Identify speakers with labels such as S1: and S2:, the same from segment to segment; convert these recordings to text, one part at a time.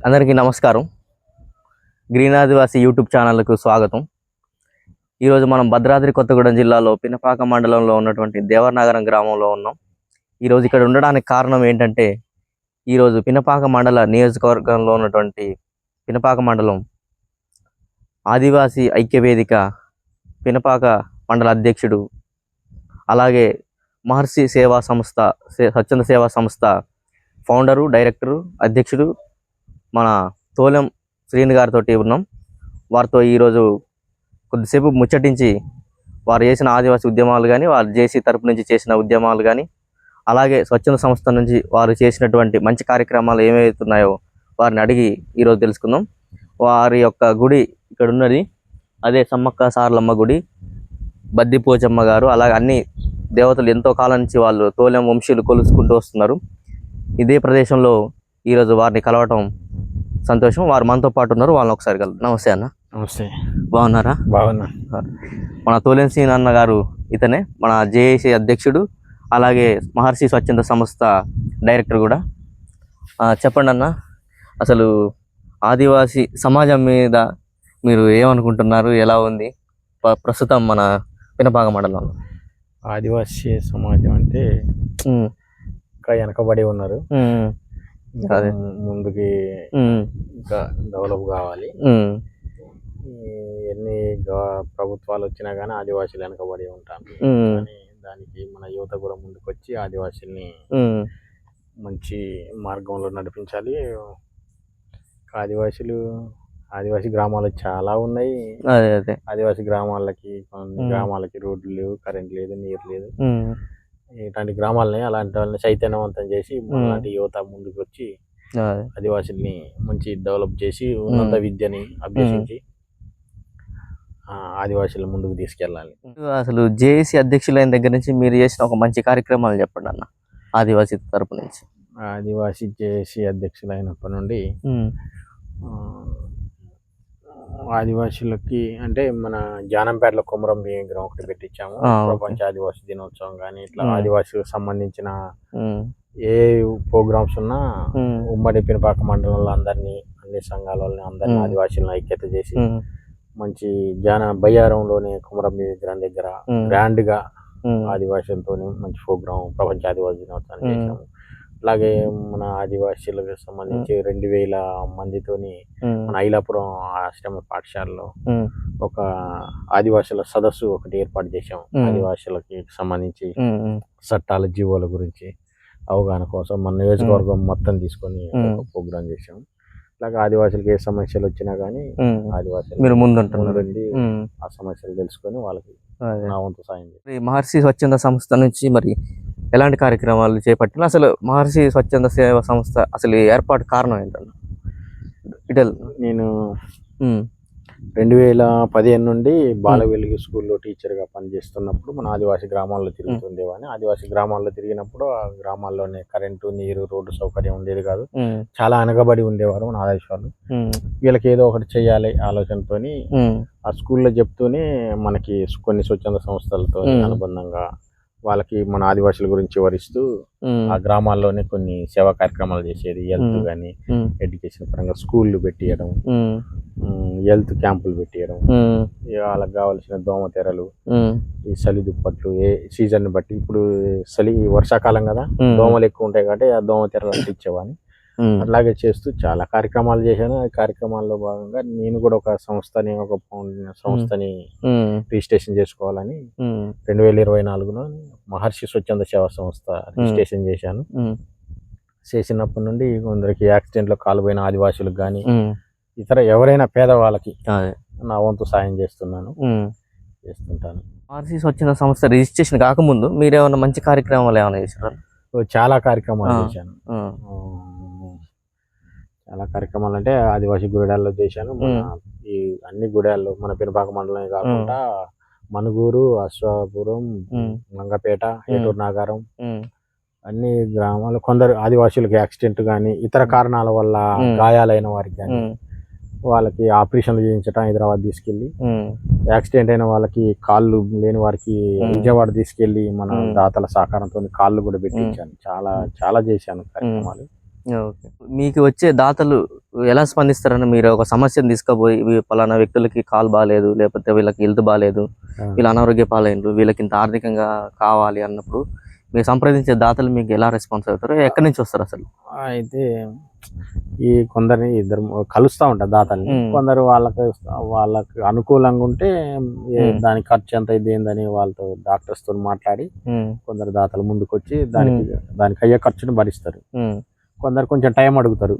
S1: అందరికీ నమస్కారం. గ్రీన్ ఆదివాసి యూట్యూబ్ ఛానల్కు స్వాగతం. ఈరోజు మనం భద్రాద్రి కొత్తగూడెం జిల్లాలో పినపాక మండలంలో ఉన్నటువంటి దేవరనగరం గ్రామంలో ఉన్నాం. ఈరోజు ఇక్కడ ఉండడానికి కారణం ఏంటంటే ఈరోజు పినపాక మండల నియోజకవర్గంలో ఉన్నటువంటి పినపాక మండలం ఆదివాసీ ఐక్యవేదిక పినపాక మండల అధ్యక్షుడు అలాగే మహర్షి సేవా సంస్థ స్వచ్ఛంద సేవా సంస్థ ఫౌండరు డైరెక్టరు అధ్యక్షుడు మన తోలెం శ్రీని గారితో ఉన్నాం. వారితో ఈరోజు కొద్దిసేపు ముచ్చటించి వారు చేసిన ఆదివాసీ ఉద్యమాలు కానీ వారు జేసీ తరపు నుంచి చేసిన ఉద్యమాలు కానీ అలాగే స్వచ్ఛంద సంస్థ నుంచి వారు చేసినటువంటి మంచి కార్యక్రమాలు ఏమవుతున్నాయో వారిని అడిగి ఈరోజు తెలుసుకుందాం. వారి యొక్క గుడి ఇక్కడ ఉన్నది. అదే సమ్మక్క సార్లమ్మ గుడి బద్దిపోచమ్మ గారు అలాగే అన్ని దేవతలు ఎంతో కాలం నుంచి వాళ్ళు తోలెం వంశీలు కొలుసుకుంటూ వస్తున్నారు. ఇదే ప్రదేశంలో ఈరోజు వారిని కలవటం సంతోషం. వారు మనతో పాటు ఉన్నారు. వాళ్ళని ఒకసారి కలు నమస్తే అన్న.
S2: నమస్తే.
S1: బాగున్నారా?
S2: బాగున్నా.
S1: మన తోలెన్సీ అన్న గారు ఇతనే. మన జేఏసీ అధ్యక్షుడు అలాగే మహర్షి స్వచ్ఛంద సంస్థ డైరెక్టర్ కూడా. చెప్పండి అన్న. అసలు ఆదివాసీ సమాజం మీద మీరు ఏమనుకుంటున్నారు? ఎలా ఉంది? ప్రస్తుతం మన పినపాక మండలంలో.
S2: ఆదివాసీ సమాజం అంటే ఇంకా వెనకబడి ఉన్నారు. ఇంకా. ముందుకి ఇంకా డెవలప్ కావాలి. ఎన్ని ప్రభుత్వాలు వచ్చినా కానీ ఆదివాసీలు వెనకబడి
S1: ఉమ్,
S2: కానీ దానికి మన యువత కూడా ముందుకు వచ్చి ఆదివాసీల్ని మంచి మార్గంలో నడిపించాలి. ఆదివాసీలు ఆదివాసీ గ్రామాలు చాలా ఉన్నాయి.
S1: అదే అదే.
S2: ఆదివాసీ గ్రామాలకి కొన్ని. గ్రామాలకి రోడ్లు లేవు కరెంట్ లేదు నీరు లేదు. ఇలాంటి గ్రామాలని అలాంటి వాళ్ళని చైతన్యవంతం చేసి అలాంటి యువత ముందుకు వచ్చి ఆదివాసుల్ని మంచి డెవలప్ చేసి ఉన్నత విద్యని అభ్యసించి ఆదివాసుల ముందుకు తీసుకెళ్ళాలి.
S1: అసలు జేఏసీ అధ్యక్షులైన దగ్గర నుంచి మీరు చేసిన ఒక మంచి కార్యక్రమాలు చెప్పండి అన్న ఆదివాసీ తరపు నుంచి.
S2: ఆదివాసీ జేఏసీ అధ్యక్షులైనప్పటి నుండి ఆదివాసులకి అంటే మన జానంపేటలో కుమరం భీమ విగ్రహం ఒకటి పెట్టించాము. ప్రపంచ ఆదివాసీ దినోత్సవం కానీ ఇట్లా. ఆదివాసులకు సంబంధించిన ఏ ప్రోగ్రామ్స్ ఉన్నా
S1: ఉమ్,
S2: ఉమ్మడి పినపాక మండలంలో అందరినీ అన్ని సంఘాల అందరినీ. ఆదివాసులను ఐక్యత చేసి మంచి జాన బయ్యారంలోనే కుమరం విగ్రహం దగ్గర
S1: మ్మ్.
S2: గ్రాండ్గా
S1: ఉమ్,
S2: ఆదివాసులతో మంచి ప్రోగ్రాం ప్రపంచ ఆదివాసీ దినోత్సవాన్ని
S1: మ్మ్.
S2: అలాగే మన ఆదివాసీలకు సంబంధించి రెండు వేల మందితోని మన ఐలాపురం ఆశ్రమ పాఠశాలలో ఒక ఆదివాసుల సదస్సు ఒకటి ఏర్పాటు చేశాం. ఆదివాసులకి సంబంధించి చట్టాల జీవోల గురించి అవగాహన కోసం మన నియోజకవర్గం మొత్తం తీసుకొని ప్రోగ్రాం చేశాం. అలాగే ఆదివాసులకు ఏ సమస్యలు వచ్చినా కానీ. ఆదివాసులు
S1: మీరు ముందుంటున్నారు.
S2: ముందుండి
S1: ఉమ్,
S2: ఆ సమస్యలు తెలుసుకొని వాళ్ళకి. నా వంతు సాయం
S1: మహర్షి స్వచ్ఛంద సంస్థ నుంచి మరి ఎలాంటి కార్యక్రమాలు చేపట్టిన అసలు మహర్షి స్వచ్ఛంద సేవ సంస్థ అసలు ఏర్పాటు కారణం ఏంటన్న? ఇటల్.
S2: నేను రెండు వేల పదిహేను నుండి బాల వెలుగు స్కూల్లో టీచర్గా పనిచేస్తున్నప్పుడు మన ఆదివాసీ గ్రామాల్లో తిరుగుతుండేవాడిని ఆదివాసీ గ్రామాల్లో తిరిగినప్పుడు ఆ గ్రామాల్లోనే కరెంటు నీరు రోడ్డు సౌకర్యం ఉండేది కాదు. చాలా వెనకబడి ఉండేవారు మన ఆదివాసీ వాళ్ళు వీళ్ళకి ఏదో ఒకటి చేయాలి ఆలోచనతోని ఆ స్కూల్లో చెప్తూనే మనకి కొన్ని స్వచ్ఛంద సంస్థలతో. అనుబంధంగా వాళ్ళకి మన ఆదివాసుల గురించి వివరిస్తూ ఆ గ్రామాల్లోనే కొన్ని సేవా కార్యక్రమాలు చేసేది హెల్త్. కానీ ఎడ్యుకేషన్ పరంగా స్కూళ్ళు పెట్టియడం హెల్త్ క్యాంపులు పెట్టియడం వాళ్ళకి కావాల్సిన దోమ తెరలు
S1: ఉమ్,
S2: ఈ చలి దుప్పట్లు ఏ సీజన్ బట్టి ఇప్పుడు చలి వర్షాకాలం కదా. దోమలు ఎక్కువ ఉంటాయి కాబట్టి ఆ దోమ తెరలు అంటించేవాడిని.
S1: ఉమ్,
S2: అట్లాగే చేస్తూ చాలా కార్యక్రమాలు చేశాను. ఆ కార్యక్రమాల్లో భాగంగా నేను కూడా ఒక సంస్థని ఒక సంస్థని రిజిస్ట్రేషన్ చేసుకోవాలని రెండు వేల ఇరవై నాలుగులో మహర్షి స్వచ్ఛంద సేవా సంస్థ రిజిస్ట్రేషన్ చేశాను. చేసినప్పటి నుండి కొందరికి యాక్సిడెంట్లో కాలుపోయిన ఆదివాసులకు కానీ ఇతర ఎవరైనా పేదవాళ్ళకి నా వంతు సాయం చేస్తున్నాను. చేస్తుంటాను.
S1: మహర్షి స్వచ్ఛంద సంస్థ రిజిస్ట్రేషన్ కాకముందు మీరేమన్నా మంచి కార్యక్రమాలు ఏమైనా చేశారా?
S2: చాలా కార్యక్రమాలు. చేశాను. చాలా కార్యక్రాలు అంటే ఆదివాసీ గుడాల్లో చేశాను. మన ఈ అన్ని గుడాల్లో మన పెనుపాక మండలమే కాకుండా మనుగూరు అశ్వాపురం మంగపేట ఏటూరు నాగారం అన్ని గ్రామాలు కొందరు ఆదివాసులకు యాక్సిడెంట్ కానీ ఇతర కారణాల వల్ల. గాయాలైన వారికి కానీ వాళ్ళకి ఆపరేషన్లు చేయించడం హైదరాబాద్ తీసుకెళ్ళి యాక్సిడెంట్ అయిన వాళ్ళకి కాళ్ళు లేని వారికి. విజయవాడ తీసుకెళ్ళి మన. దాతల సహకారంతో కాళ్ళు కూడా పెట్టించాను. చాలా చాలా చేశాను కార్యక్రమాలు.
S1: ఓకే. మీకు వచ్చే దాతలు ఎలా స్పందిస్తారని మీరు ఒక సమస్యను తీసుకుపోయి "వీ- పలానా వ్యక్తులకి కాలు బాగాలేదు లేకపోతే వీళ్ళకి హెల్త్ బాగాలేదు వీళ్ళ అనారోగ్య పాలైనరు వీళ్ళకి ఇంత ఆర్థికంగా కావాలి అన్నప్పుడు మీరు సంప్రదించే దాతలు మీకు ఎలా రెస్పాన్స్ అవుతారు ఎక్కడి నుంచి వస్తారు అసలు?
S2: అయితే ఈ కొందరిని ఇద్దరు కలుస్తూ ఉంటారు దాతల్ని. కొందరు వాళ్ళకి వాళ్ళకి అనుకూలంగా ఉంటే. దాని ఖర్చు ఎంత ఇది ఏందని వాళ్ళతో డాక్టర్స్తో మాట్లాడి కొందరు దాతలు ముందుకు వచ్చి దానికి దానికి అయ్యే ఖర్చును భరిస్తారు. కొందరు కొంచెం టైం అడుగుతారు.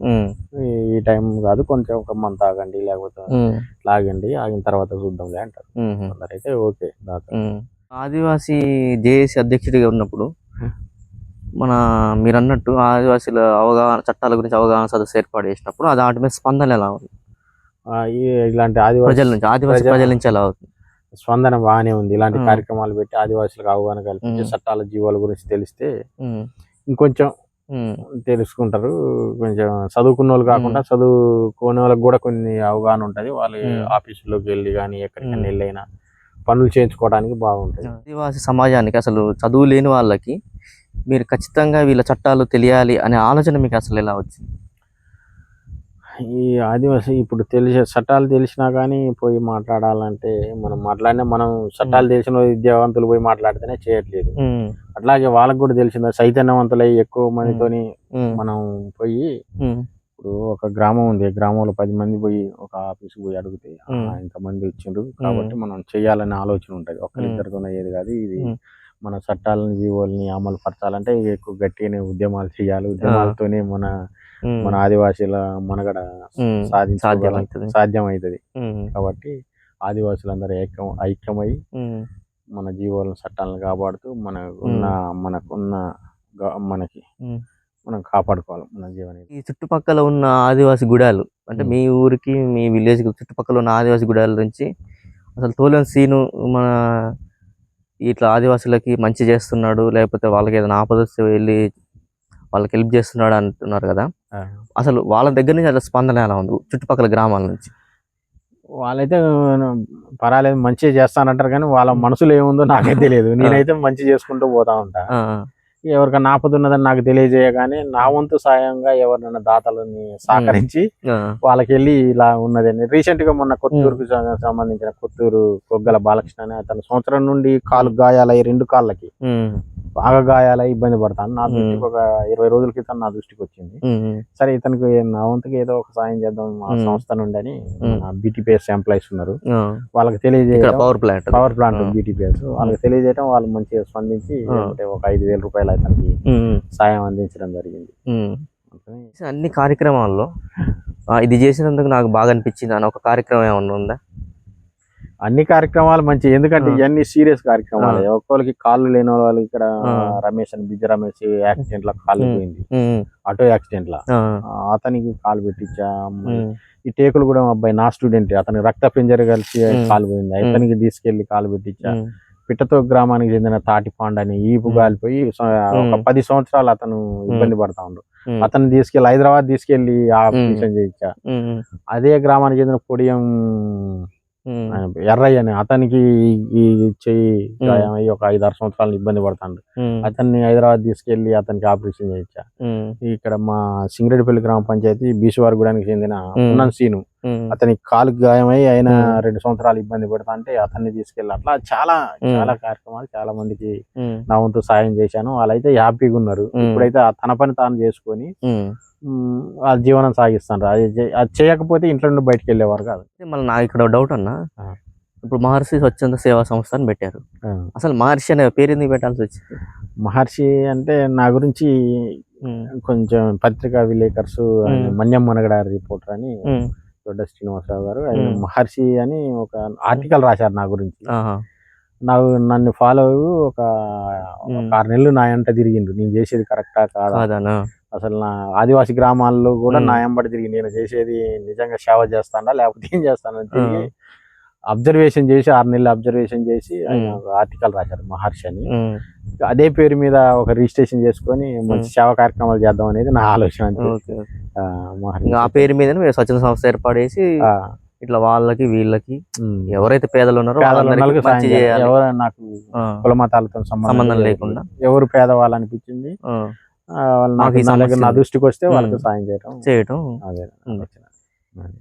S2: ఈ- టైం కాదు కొంచెం ఒక మంత్ ఆగండి లేకపోతే లాగండి ఆగిన తర్వాత చూద్దాంలే అంటారు.
S1: ఉమ్,
S2: కొందరు అయితే ఓకే.
S1: ఆదివాసీ జేఏసీ అధ్యక్షుడిగా ఉన్నప్పుడు మన మీరు అన్నట్టు ఆదివాసీల అవగాహన చట్టాల గురించి అవగాహన సదస్సు ఏర్పాటు చేసినప్పుడు అది వాటి మీద స్పందన ఎలా ఉంది?
S2: ఇలాంటి ఆదివాసి
S1: ప్రజల నుంచి ఆదివాసీ
S2: ప్రజల-
S1: నుంచి ఎలా అవుతుంది?
S2: స్పందన బాగానే ఉంది. ఇలాంటి. కార్యక్రమాలు పెట్టి ఆదివాసులకు అవగాహన కల్పించి. చట్టాల జీవాల గురించి తెలిస్తే ఇంకొంచెం తెలుసుకుంటారు. కొంచెం చదువుకున్న వాళ్ళు కాకుండా చదువుకోని వాళ్ళకి కూడా కొన్ని అవగాహన ఉంటది. వాళ్ళు. ఆఫీసులోకి వెళ్ళి కానీ ఎక్కడికైనా. వెళ్ళైనా పనులు చేయించుకోవడానికి బాగుంటది.
S1: ఆదివాసీ సమాజానికి అసలు చదువు లేని వాళ్ళకి మీరు ఖచ్చితంగా వీళ్ళ చట్టాలు తెలియాలి అనే ఆలోచన మీకు అసలు ఎలా వచ్చింది?
S2: ఈ ఆదివాసి ఇప్పుడు తెలిసే చట్టాలు తెలిసినా కానీ పోయి మాట్లాడాలంటే మనం మాట్లాడినా మనం చట్టాలు తెలిసిన విద్యావంతులు పోయి మాట్లాడితేనే చేయట్లేదు. అట్లాగే వాళ్ళకి కూడా తెలిసిందా చైతన్యవంతులై ఎక్కువ మందితోని మనం పోయి ఇప్పుడు ఒక గ్రామం ఉంది గ్రామంలో పది మంది పోయి ఒక ఆఫీస్ పోయి అడిగితే "ఆ,
S1: మ్మ్.
S2: ఇంతమంది ఇచ్చిండ్రు కాబట్టి మనం చేయాలనే ఆలోచన ఉంటది. ఒక్కరిద్దరితో అయ్యేది కాదు ఇది. మన చట్టాలను జీవోల్ని అమలు పరచాలంటే ఎక్కువ గట్టిగానే ఉద్యమాలు చేయాలి. ఉద్యమాలతోనే మన మన ఆదివాసీల మనగడ
S1: ఉమ్,
S2: సాధించగల
S1: సాధ్యమవుతుంది.
S2: సాధ్యం అవుతుంది
S1: ఉమ్,
S2: కాబట్టి ఆదివాసులందరూ ఐక్యం ఐక్యమై మన జీవాలను చట్టాలను కాపాడుతూ మన ఉన్న మనకున్న మనకి. మనం కాపాడుకోవాలి మన జీవన
S1: ఈ చుట్టుపక్కల ఉన్న ఆదివాసి గుడాలు అంటే. మీ ఊరికి మీ విలేజ్ చుట్టుపక్కల ఉన్న ఆదివాసి గుడాల నుంచి అసలు తోలం సీను మన ఇట్లా ఆదివాసులకి మంచి చేస్తున్నాడు లేకపోతే వాళ్ళకి ఏదైనా ఆపద వస్తే వెళ్ళి వాళ్ళకి హెల్ప్ చేస్తున్నాడు అంటున్నారు కదా. అసలు వాళ్ళ దగ్గర నుంచి అట్లా స్పందన ఎలా ఉంది? చుట్టుపక్కల గ్రామాల నుంచి.
S2: వాళ్ళైతే పర్వాలేదు మంచిగా చేస్తానంటారు కానీ వాళ్ళ మనసులో ఏముందో నాకే తెలియదు. నేనైతే మంచి చేసుకుంటూ పోతా ఉంటా. ఎవరికైనా ఆపద ఉన్నదని నాకు తెలియజేయగానే నా వంతు సాయంగా ఎవరినైనా దాతలని సహకరించి వాళ్ళకి వెళ్ళి ఇలా ఉన్నదని రీసెంట్గా మొన్న కొత్తూరుకు సంబంధించిన కొత్తూరు కొగ్గల బాలకృష్ణ అనే అతను సంవత్సరం నుండి కాలు గాయాలయ్యి రెండు కాళ్ళకి. బాగా గాయాలై ఇబ్బంది పడతాను. నా. దృష్టికి ఒక ఇరవై రోజుల క్రితం నా దృష్టికి వచ్చింది. సరే ఇతనికి నా వంతుకి ఏదో ఒక సాయం చేద్దాం మా. సంస్థ నుండి అని బీటీపీఎస్ ఎంప్లాయీస్ ఉన్నారు. వాళ్ళకి తెలియజేయడం
S1: power plant
S2: power plant. BTPS వాళ్ళకి తెలియజేయడం వాళ్ళు మంచిగా స్పందించి ఒక ఐదు వేల రూపాయలు అతనికి సాయం అందించడం జరిగింది.
S1: అన్ని కార్యక్రమాల్లో ఇది చేసినందుకు నాకు బాగా అనిపించింది. అని ఒక కార్యక్రమం ఏమన్నా ఉందా?
S2: అన్ని కార్యక్రమాలు మంచి ఎందుకంటే. ఇవన్నీ సీరియస్ కార్యక్రమాలు. ఒక్కొక్కరికి కాళ్ళు లేని వాళ్ళు ఇక్కడ. రమేష్ అని బిజ్జ రమేష్ యాక్సిడెంట్లో కాళ్ళు
S1: మ్మ్.
S2: పోయింది. ఆటో యాక్సిడెంట్ లా అతనికి కాలు పెట్టించా. ఈ టేకులు కూడా మా అబ్బాయి నా స్టూడెంట్. అతనికి రక్త పింజర కలిసి. కాలు పోయింది. అతనికి తీసుకెళ్ళి కాలు పెట్టించా. పిట్టతో గ్రామానికి చెందిన తాటిపాండ అని ఈపు. గాలిపోయి ఒక. పది సంవత్సరాలు అతను ఇబ్బంది పడతా ఉండు. అతను తీసుకెళ్ళి హైదరాబాద్ తీసుకెళ్ళి ఆపరేషన్ చేయించా. అదే గ్రామానికి చెందిన పొడియం ఆయన ఎర్రయ్య అని. అతనికి ఈ- చెయ్యి గాయం అయ్యి ఒక ఐదు ఆరు సంవత్సరాలు ఇబ్బంది పడతాడు. అతన్ని హైదరాబాద్ తీసుకెళ్ళి అతనికి ఆపరేషన్ చేయించా. ఇక్కడ మా సింగరెడ్డిపల్లి గ్రామ పంచాయతీ బీసువారిగూడానికి చెందిన
S1: మ్మ్.
S2: ఉన్నన్ సీను. అతనికి కాలు గాయమై ఆయన. రెండు సంవత్సరాలు ఇబ్బంది పడతా అంటే అతన్ని తీసుకెళ్ళి అట్లా చాలా. చాలా కార్యక్రమాలు చాలా మందికి నా వంతు సాయం చేశాను వాళ్ళైతే హ్యాపీగా ఉన్నారు. ఇప్పుడైతే ఆ తన పని తాను చేసుకొని వాళ్ళ జీవనం సాగిస్తాను అది అది చేయకపోతే ఇంట్లో నుండి బయటకు వెళ్ళేవారు కాదు
S1: మళ్ళీ నాకు ఇక్కడ డౌట్ అన్న
S2: ఆ.
S1: ఇప్పుడు మహర్షి స్వచ్ఛంద సేవా సంస్థ అని పెట్టారు
S2: ఆ.
S1: అసలు మహర్షి అనే పేరు ఎందుకు పెట్టాల్సి వచ్చింది
S2: మహర్షి అంటే నా గురించి కొంచెం పత్రికా విలేకర్స్. మన్యం మనగడ రిపోర్టర్ అని దొడ్డ శ్రీనివాసరావు గారు. ఆయన. మహర్షి అని ఒక ఆర్టికల్ రాశారు నా గురించి. నాకు నన్ను ఫాలో ఒక ఒక. ఆరు నెలలు నా ఎంట తిరిగిండు నేను చేసేది కరెక్టా కాదా? అసలు నా ఆదివాసి గ్రామాల్లో కూడా. నా ఎంబడి తిరిగి నేను చేసేది నిజంగా సేవ చేస్తానా? లేకపోతే ఏం చేస్తానని తిరిగి అబ్జర్వేషన్ చేసి ఆరు నెలలు అబ్జర్వేషన్ చేసి ఆర్టికల్ రాశారు మహర్షి అని అదే పేరు మీద ఒక రిజిస్ట్రేషన్ చేసుకొని మంచి. సేవా కార్యక్రమాలు చేద్దాం అనేది నా ఆలోచన ఆ,
S1: పేరు మీద మీరు స్వచ్ఛంద సంస్థ ఏర్పాటు చేసి ఇట్లా వాళ్ళకి వీళ్ళకి. ఎవరైతే పేదలు ఉన్నారో
S2: ఎవరు నాకు కుల మతాలతో
S1: సంబంధం లేకుండా.
S2: ఎవరు పేదవాళ్ళు అనిపించింది నాకు నా. దృష్టికి వస్తే వాళ్ళకి. సాయం చేయడం
S1: చేయటం.
S2: ఆలోచన. అది.